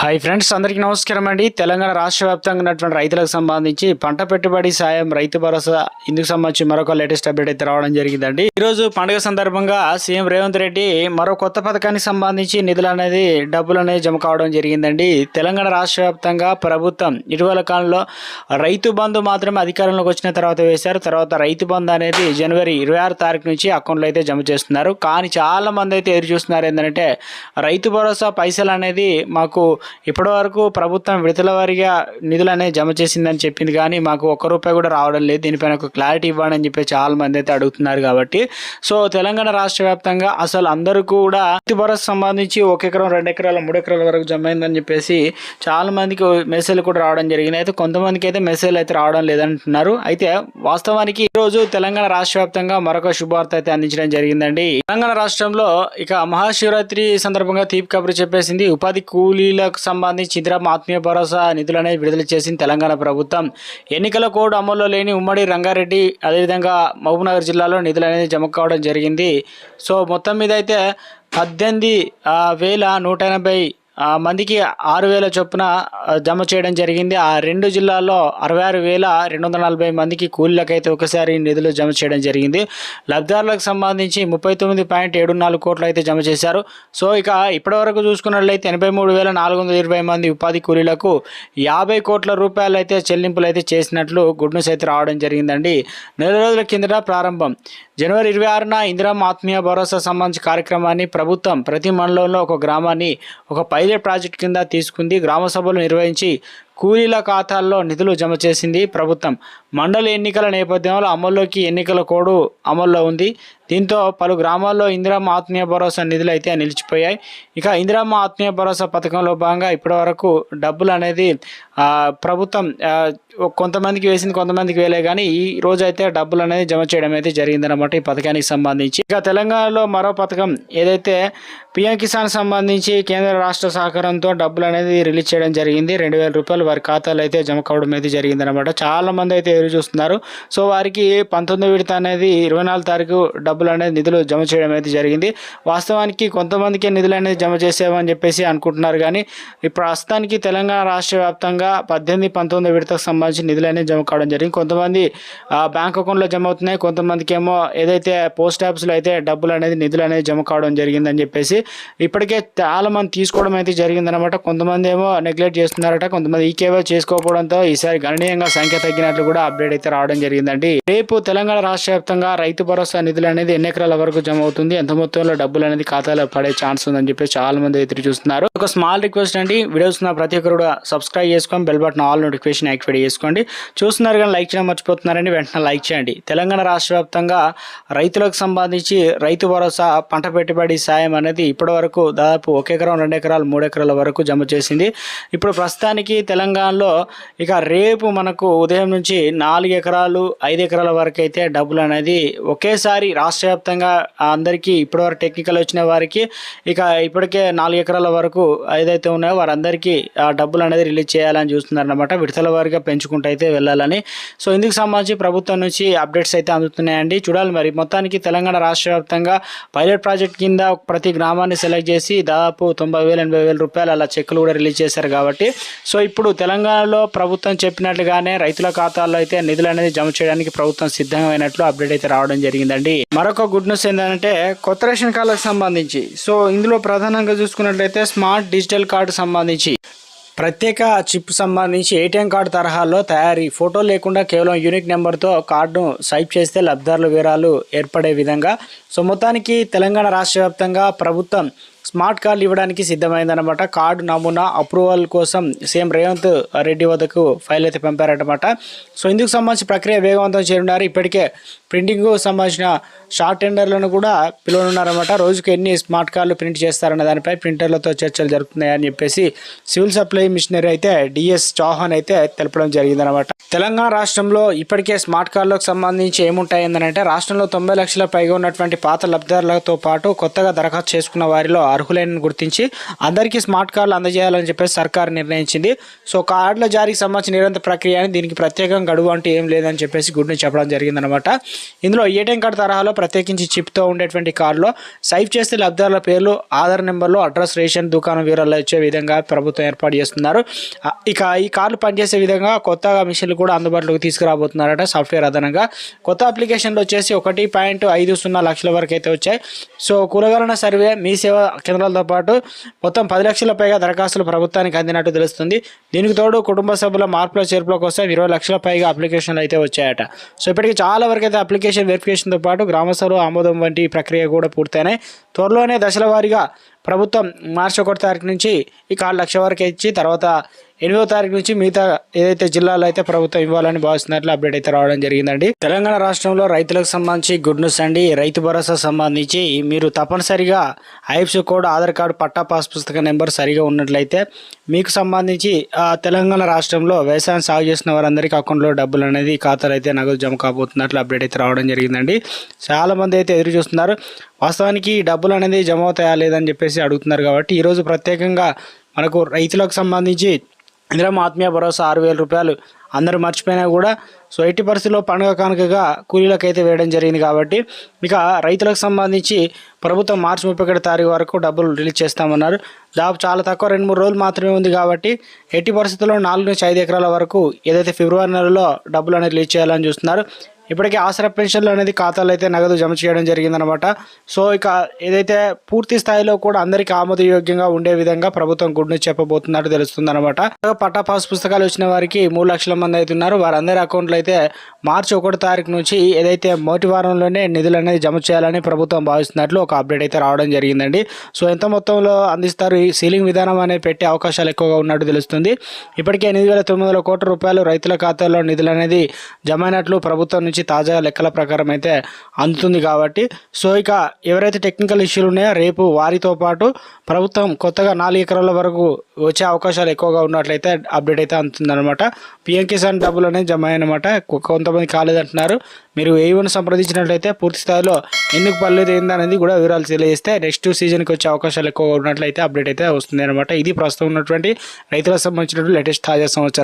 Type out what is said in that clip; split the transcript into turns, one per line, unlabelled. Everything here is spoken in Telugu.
హాయ్ ఫ్రెండ్స్ అందరికీ నమస్కారం అండి. తెలంగాణ రాష్ట్ర వ్యాప్తంగా ఉన్నటువంటి రైతులకు సంబంధించి పంట పెట్టుబడి సాయం రైతు భరోసా ఇందుకు సంబంధించి మరొక లేటెస్ట్ అప్డేట్ అయితే రావడం జరిగిందండి. ఈరోజు పండుగ సందర్భంగా సీఎం రేవంత్ రెడ్డి మరో కొత్త పథకానికి సంబంధించి నిధులు అనేది డబ్బులు అనేది జమ కావడం జరిగిందండి. తెలంగాణ రాష్ట్ర వ్యాప్తంగా ప్రభుత్వం ఇటీవల కాలంలో రైతు బంధు మాత్రమే అధికారంలోకి వచ్చిన తర్వాత వేశారు. తర్వాత రైతు బంధు అనేది జనవరి ఇరవై ఆరు తారీఖు నుంచి అకౌంట్లో అయితే జమ చేస్తున్నారు. కానీ చాలా మంది అయితే ఎదురు చూస్తున్నారు ఏంటంటే రైతు భరోసా పైసలు అనేది మాకు ఇప్పటి వరకు ప్రభుత్వం విడతల వారిగా నిధులు అనేది జమ చేసిందని చెప్పింది కానీ మాకు ఒక్క రూపాయి కూడా రావడం లేదు. దీనిపైన ఒక క్లారిటీ ఇవ్వండి అని చెప్పి చాలా మంది అయితే అడుగుతున్నారు కాబట్టి. సో తెలంగాణ రాష్ట్ర వ్యాప్తంగా అసలు అందరూ కూడా రైతు భరోసా సంబంధించి ఒక ఎకరం రెండు ఎకరాల మూడు ఎకరాల వరకు జమ అయిందని చెప్పేసి చాలా మందికి మెసేజ్లు కూడా రావడం జరిగింది. అయితే కొంతమందికి అయితే మెసేజ్లు అయితే రావడం లేదంటున్నారు. అయితే వాస్తవానికి ఈరోజు తెలంగాణ రాష్ట్ర వ్యాప్తంగా మరొక శుభవార్త అయితే అందించడం జరిగిందండి. తెలంగాణ రాష్ట్రంలో ఇక మహాశివరాత్రి సందర్భంగా తీపి కబురు చెప్పేసింది. ఉపాధి కూలీలకు సంబంధించి ఇందిరా ఆత్మీయ భరోసా నిధులనే విడుదల చేసింది తెలంగాణ ప్రభుత్వం. ఎన్నికల కోడ్ అమల్లో లేని ఉమ్మడి రంగారెడ్డి అదేవిధంగా మహబూబ్నగర్ జిల్లాలో నిధులు అనేది జమ కావడం జరిగింది. సో మొత్తం మీద అయితే పద్దెనిమిది వేల నూట ఎనభై మందికి ఆరు వేల చొప్పున జమ చేయడం జరిగింది. ఆ రెండు జిల్లాల్లో అరవై ఆరు వేల రెండు వందల నలభై మందికి కూలీలకైతే ఒకసారి నిధులు జమ చేయడం జరిగింది. లబ్ధిదారులకు సంబంధించి ముప్పై తొమ్మిది పాయింట్ ఏడు నాలుగు కోట్లు అయితే జమ చేశారు. సో ఇక ఇప్పటివరకు చూసుకున్నట్లయితే ఎనభై మూడు వేల నాలుగు వందల ఇరవై మంది ఉపాధి కూలీలకు యాభై కోట్ల రూపాయలు అయితే చెల్లింపులు అయితే చేసినట్లు గుడ్ న్యూస్ అయితే రావడం జరిగిందండి. నెల రోజుల కిందట ప్రారంభం. జనవరి ఇరవై ఆరున ఇందిరా ఆత్మీయ భరోసా సంబంధించి కార్యక్రమాన్ని ప్రభుత్వం ప్రతి మండలంలో ఒక గ్రామాన్ని ఒక పై పైలట్ ప్రాజెక్ట్ కింద తీసుకుంది. గ్రామ సభలు నిర్వహించి కూలీల ఖాతాల్లో నిధులు జమ చేసింది ప్రభుత్వం. మండలి ఎన్నికల నేపథ్యంలో అమల్లోకి ఎన్నికల కోడ్ అమల్లో ఉంది. దీంతో పలు గ్రామాల్లో ఇందిరామ్మ ఆత్మీయ భరోసా నిధులు అయితే నిలిచిపోయాయి. ఇక ఇందిరామ్మ ఆత్మీయ భరోసా పథకంలో భాగంగా ఇప్పటివరకు డబ్బులు అనేది ప్రభుత్వం కొంతమందికి వేసింది కొంతమందికి వేలే కానీ ఈ రోజు అయితే డబ్బులు అనేది జమ చేయడం అయితే జరిగిందనమాట ఈ పథకానికి సంబంధించి. ఇక తెలంగాణలో మరో పథకం ఏదైతే పిఎం కిసాన్ సంబంధించి కేంద్ర రాష్ట్ర సహకారంతో డబ్బులు అనేది రిలీజ్ చేయడం జరిగింది. రెండు వేల రూపాయలు వారి ఖాతాలో అయితే జమ కావడం అయితే జరిగిందనమాట చాలా మంది అయితే ఎదురు చూస్తున్నారు. సో వారికి పంతొమ్మిది విడత అనేది ఇరవై నాలుగు తారీఖు డబ్బులు అనేది నిధులు జమ చేయడం అయితే జరిగింది. వాస్తవానికి కొంతమందికి నిధులు అనేది జమ చేసేవని చెప్పేసి అనుకుంటున్నారు. కానీ ఈ ప్రస్తుతానికి తెలంగాణ రాష్ట్ర వ్యాప్తంగా పద్దెనిమిది పంతొమ్మిది విడతకు సంబంధించి నిధులు అనేది జమ కావడం జరిగింది. కొంతమంది బ్యాంక్ అకౌంట్లో జమ అవుతున్నాయి. కొంతమందికి ఏమో ఏదైతే పోస్ట్ ఆఫీస్లో అయితే డబ్బులు అనేది నిధులు అనేది జమ కావడం జరిగిందని చెప్పేసి ఇప్పటికే చాలామంది తీసుకోవడం అయితే జరిగిందనమాట కొంతమంది ఏమో నెగ్లెక్ట్ చేస్తున్నారట. కొంతమంది ఈకేవై చేసుకోకపోవడంతో ఈసారి గణనీయంగా సంఖ్య తగ్గినట్లు కూడా అప్డేట్ అయితే రావడం జరిగిందండి. రేపు తెలంగాణ రాష్ట్ర వ్యాప్తంగా రైతు భరోసా నిధులు అనేది ఎన్ని ఎకరాల వరకు జమ అవుతుంది. ఎంత మొత్తంలో డబ్బులు అనేది ఖాతాలో పడే ఛాన్స్ ఉందని చెప్పి చాలా మంది ఎదురు చూస్తున్నారు. ఒక స్మాల్ రిక్వెస్ట్ అండి. వీడియోస్ ఉన్న ప్రతి ఒక్కరు కూడా సబ్స్క్రైబ్ చేసుకొని bell button all notification activate చేసుకోండి. చూస్తున్నారు కానీ లైక్ చేయడం మర్చిపోతున్నారని వెంటనే లైక్ చేయండి. తెలంగాణ రాష్ట్ర వ్యాప్తంగా రైతులకు సంబంధించి రైతు భరోసా పంట పెట్టుబడి సాయం అనేది ఇప్పటి వరకు దాదాపు ఒక ఎకరం రెండు ఎకరాలు మూడు ఎకరాల వరకు జమ చేసింది. ఇప్పుడు ప్రస్తుతానికి తెలంగాణ తెలంగాణలో ఇక రేపు మనకు ఉదయం నుంచి నాలుగు ఎకరాలు ఐదు ఎకరాల వరకు అయితే డబ్బులు అనేది ఒకేసారి రాష్ట్ర వ్యాప్తంగా అందరికీ ఇప్పటివరకు టెక్నికల్ వచ్చిన వారికి ఇక ఇప్పటికే నాలుగు ఎకరాల వరకు ఏదైతే ఉన్నాయో వారందరికీ ఆ డబ్బులు అనేది రిలీజ్ చేయాలని చూస్తున్నారన్నమాట. విడతల వారిగా పెంచుకుంటూ అయితే వెళ్ళాలని. సో ఇందుకు సంబంధించి ప్రభుత్వం నుంచి అప్డేట్స్ అయితే అందుతున్నాయండి. చూడాలి మరి. మొత్తానికి తెలంగాణ రాష్ట్ర వ్యాప్తంగా పైలట్ ప్రాజెక్ట్ కింద ప్రతి గ్రామాన్ని సెలెక్ట్ చేసి దాదాపు తొంభై వేల ఎనభై వేల రూపాయలు అలా చెక్కులు కూడా రిలీజ్ చేశారు కాబట్టి. సో ఇప్పుడు తెలంగాణలో ప్రభుత్వం చెప్పినట్లుగానే రైతుల ఖాతాల్లో అయితే నిధులు అనేది జమ చేయడానికి ప్రభుత్వం సిద్ధమైనట్లు అప్డేట్ అయితే రావడం జరిగిందండి. మరొక గుడ్ న్యూస్ ఏంటంటే కొత్త రేషన్ కార్డులకు సంబంధించి. సో ఇందులో ప్రధానంగా చూసుకున్నట్లయితే స్మార్ట్ డిజిటల్ కార్డు సంబంధించి. ప్రత్యేక చిప్ సంబంధించి ఏటీఎం కార్డు తరహాలో తయారీ. ఫోటో లేకుండా కేవలం యూనిక్ నెంబర్తో కార్డును స్వైప్ చేస్తే లబ్ధారుల వివరాలు ఏర్పడే విధంగా. సో మొత్తానికి తెలంగాణ రాష్ట్ర వ్యాప్తంగా ప్రభుత్వం స్మార్ట్ కార్డులు ఇవ్వడానికి సిద్ధమైందనమాట కార్డు నమూనా అప్రూవల్ కోసం సీఎం రేవంత్ రెడ్డి వద్దకు ఫైల్ అయితే పంపారనమాట సో ఇందుకు సంబంధించి ప్రక్రియ వేగవంతం చేరున్నారు ఇప్పటికే ప్రింటింగ్కు సంబంధించిన షార్ట్ టెండర్లను కూడా పిలువనున్నారన్నమాట. రోజుకు ఎన్ని స్మార్ట్ కార్డులు ప్రింట్ చేస్తారన్న దానిపై ప్రింటర్లతో చర్చలు జరుగుతున్నాయని చెప్పేసి సివిల్ సప్లై మిషనరీ అయితే డిఎస్ చౌహాన్ అయితే తెలపడం జరిగిందనమాట తెలంగాణ రాష్ట్రంలో ఇప్పటికే స్మార్ట్ కార్డులకు సంబంధించి ఏముంటాయిందనంటే రాష్ట్రంలో తొంభై లక్షల పైగా ఉన్నటువంటి పాత లబ్ధిదారులతో పాటు కొత్తగా దరఖాస్తు చేసుకున్న వారిలో అర్హులైన గుర్తించి అందరికీ స్మార్ట్ కార్డులు అందజేయాలని చెప్పేసి సర్కార్ నిర్ణయించింది. సో కార్డుల జారీకి సంబంధించిన నిరంతర ప్రక్రియ అని దీనికి ప్రత్యేకంగా గడువు అంటూ ఏం లేదని చెప్పేసి గుడ్ న్యూస్ చెప్పడం జరిగిందనమాట. ఇందులో ఏటీఎం కార్డు తరహాలో ప్రత్యేకించి చిప్తో ఉండేటువంటి కార్డులో సైఫ్ చేస్తే లబ్ధిదారుల పేర్లు ఆధార్ నెంబర్లు అడ్రస్ రేషన్ దుకాణం వివరాలు వచ్చే విధంగా ప్రభుత్వం ఏర్పాటు చేస్తున్నారు. ఇక ఈ కార్లు పనిచేసే విధంగా కొత్తగా మిషన్లు కూడా అందుబాటులోకి తీసుకురాబోతున్నారట సాఫ్ట్వేర్ అదనంగా. కొత్త అప్లికేషన్లు వచ్చేసి ఒకటి పాయింట్ ఐదు సున్నా లక్షల వరకు అయితే వచ్చాయి. సో కులగణన సర్వే మీ సేవ కేంద్రాలతో పాటు మొత్తం పది లక్షల పైగా దరఖాస్తులు ప్రభుత్వానికి అందినట్టు తెలుస్తుంది. దీనికి తోడు కుటుంబ సభ్యుల మార్పుల చేర్పుల కోసం ఇరవై లక్షల పైగా అప్లికేషన్లు అయితే వచ్చాయట. సో ఇప్పటికి చాలా వరకు అయితే అప్లికేషన్ వెరిఫికేషన్తో పాటు గ్రామసభలో ఆమోదం వంటి ప్రక్రియ కూడా పూర్తయినాయి. త్వరలోనే దశల వారీగా ప్రభుత్వం మార్చి ఒకటి తారీఖు నుంచి ఈ కార్డు లక్ష వరకు ఇచ్చి తర్వాత ఎనిమిదో తారీఖు నుంచి మిగతా ఏదైతే జిల్లాలో అయితే ప్రభుత్వం ఇవ్వాలని భావిస్తున్నట్లు అప్డేట్ అయితే రావడం జరిగిందండి. తెలంగాణ రాష్ట్రంలో రైతులకు సంబంధించి గుడ్ న్యూస్ అండి రైతు భరోసా సంబంధించి మీరు తప్పనిసరిగా ఐఎఫ్స్ కోడ్ ఆధార్ కార్డు పట్టా పాస్ పుస్తక నెంబర్ సరిగా ఉన్నట్లయితే మీకు సంబంధించి ఆ, తెలంగాణ రాష్ట్రంలో వ్యవసాయం సాగు చేసిన వారందరికీ అకౌంట్లో డబ్బులు అనేది ఖాతాలు అయితే నగదు జమ కాబోతున్నట్లు అప్డేట్ అయితే రావడం జరిగిందండి. చాలా మంది అయితే ఎదురు చూస్తున్నారు. వాస్తవానికి ఈ డబ్బులు అనేది జమ అవుతాయా లేదని చెప్పేసి అడుగుతున్నారు కాబట్టి ఈరోజు ప్రత్యేకంగా మనకు రైతులకు సంబంధించి ఇందిరా ఆత్మీయ భరోసా ఆరు వేల రూపాయలు అందరూ మర్చిపోయినా కూడా సో ఎట్టి పరిస్థితుల్లో పండుగ కానుకగా కూలీలకు అయితే వేయడం జరిగింది కాబట్టి ఇక రైతులకు సంబంధించి ప్రభుత్వం మార్చి ముప్పై ఒకటి తారీఖు వరకు డబ్బులు రిలీజ్ చేస్తామన్నారు. దాపు చాలా తక్కువ రెండు మూడు రోజులు మాత్రమే ఉంది కాబట్టి ఎట్టి పరిస్థితుల్లో నాలుగు నుంచి ఐదు ఎకరాల వరకు ఏదైతే ఫిబ్రవరి నెలలో డబ్బులు అనేది రిలీజ్ చేయాలని చూస్తున్నారు. ఇప్పటికే ఆసరా పెన్షన్లు అనేది ఖాతాలో అయితే నగదు జమ చేయడం జరిగిందనమాట సో ఇక ఏదైతే పూర్తి స్థాయిలో కూడా అందరికీ ఆమోదయోగ్యంగా ఉండే విధంగా ప్రభుత్వం గుడ్ న్యూస్ చెప్పబోతున్నట్టు తెలుస్తుంది అనమాట పట్టా పాస్ పుస్తకాలు వచ్చిన వారికి మూడు లక్షల మంది అయితే ఉన్నారు. వారందరి అకౌంట్లు అయితే మార్చి ఒకటో తారీఖు నుంచి ఏదైతే మొదటి వారంలోనే నిధులు అనేది జమ చేయాలని ప్రభుత్వం భావిస్తున్నట్లు ఒక అప్డేట్ అయితే రావడం జరిగిందండి. సో ఎంత మొత్తంలో అందిస్తారు? ఈ సీలింగ్ విధానం అనేది పెట్టే అవకాశాలు ఎక్కువగా ఉన్నట్టు తెలుస్తుంది. ఇప్పటికే ఎనిమిది వేల తొమ్మిది వందల కోట్ల రూపాయలు రైతుల ఖాతాల్లో నిధులు అనేది జమ అయినట్లు ప్రభుత్వం నుంచి తాజా లెక్కల ప్రకారం అయితే అందుతుంది కాబట్టి. సో ఇక ఎవరైతే టెక్నికల్ ఇష్యూలు ఉన్నాయో రేపు వారితో పాటు ప్రభుత్వం కొత్తగా నాలుగు ఎకరాల వరకు వచ్చే అవకాశాలు ఎక్కువగా ఉన్నట్లయితే అప్డేట్ అయితే అందుతుంది అనమాట పిఎం కిసాన్ డబ్బులు అనేది జమ అయ్యాయన్నమాట. కొంతమంది కాలేదంటున్నారు. మీరు ఏవైనా సంప్రదించినట్లయితే పూర్తి స్థాయిలో ఎందుకు పర్లేదు ఏందనేది కూడా వివరాలు తెలియజేస్తే నెక్స్ట్ సీజన్కి వచ్చే అవకాశాలు ఎక్కువగా ఉన్నట్లయితే అప్డేట్ అయితే వస్తుంది అనమాట ఇది ప్రస్తుతం ఉన్నటువంటి రైతులకు సంబంధించినటువంటి లేటెస్ట్ తాజా సంవత్సరం